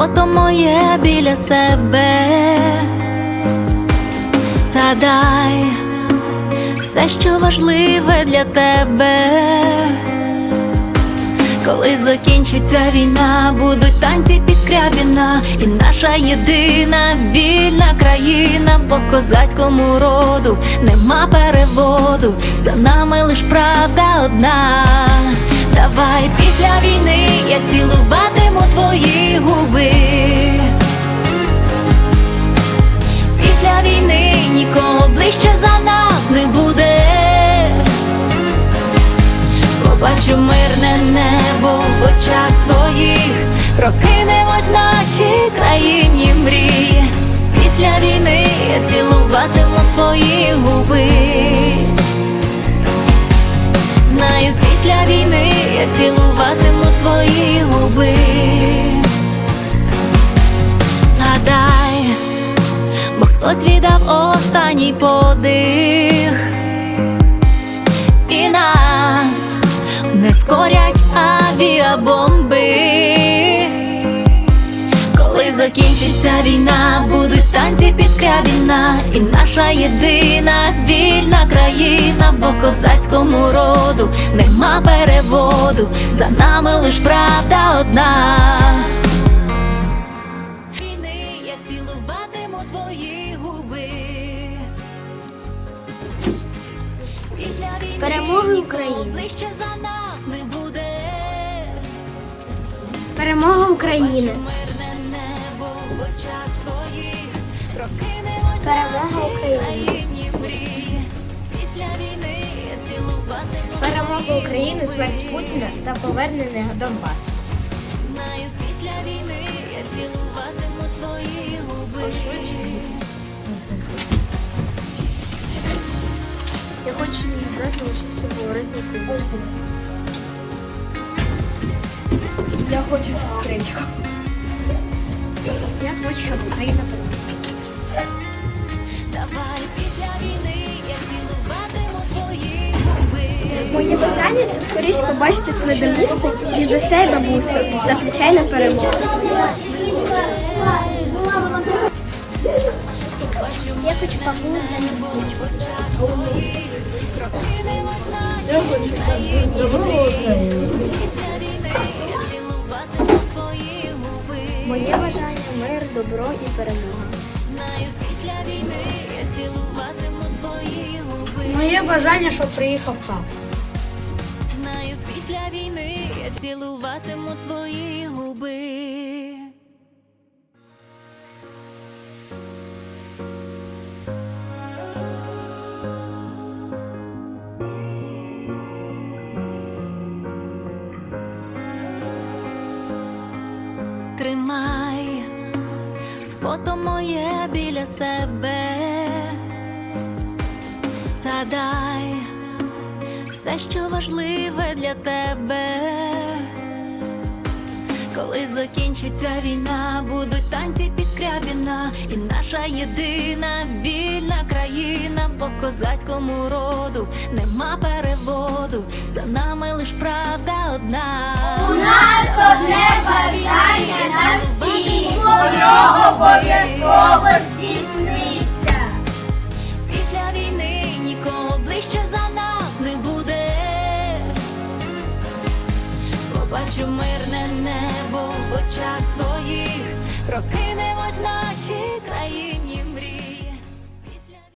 фото моє біля себе. Згадай все, що важливе для тебе. Коли закінчиться війна, будуть танці під скрябіна І наша єдина вільна країна по козацькому роду нема переводу, за нами лиш правда одна. Давай після війни я цілуватиму твої губи. Після війни нікого ближче за нас не буде. Побачу мирне небо в очах твоїх, прокинемось в нашій країні мрії. Після війни я цілуватиму твої губи. Знаю, після війни я цілуватиму твої губи. Хтось віддав останній подих і нас не скорять авіабомби. Коли закінчиться війна, будуть танці під скрябіна І наша єдина вільна країна, по козацькому роду нема переводу, за нами лиш правда одна. Перемоги нікого ближче за нас не буде. Перемога України! Перемога України. мрії. Після війни я цілуватиму Перемога України, смерть Путіна та повернення Донбасу. Знаю, після війни я цілуватиму твої губи. Я хочу сестричку. Я хочу, щоб Україна перемогла. Давай після війни я цілуватиму твої губи. Моє бажання це скоріше побачити свою домівку, дідуся і бабусю та звичайно перемогу. Я хочу побути Моє бажання мир, добро і перемога. Знаю, після війни я цілуватиму твої губи. Моє бажання, щоб приїхав папа. Знаю, після війни я цілуватиму твої губи. Тримай фото моє біля себе. Згадай все, що важливе для тебе. Коли закінчиться війна, будуть танці під скрябіна І наша єдина вільна країна по козацькому роду нема переводу, за нами лиш правда обов'язково здійсниться. Після війни нікого ближче за нас не буде. Побачу мирне небо в очах твоїх, прокинемось в нашій країні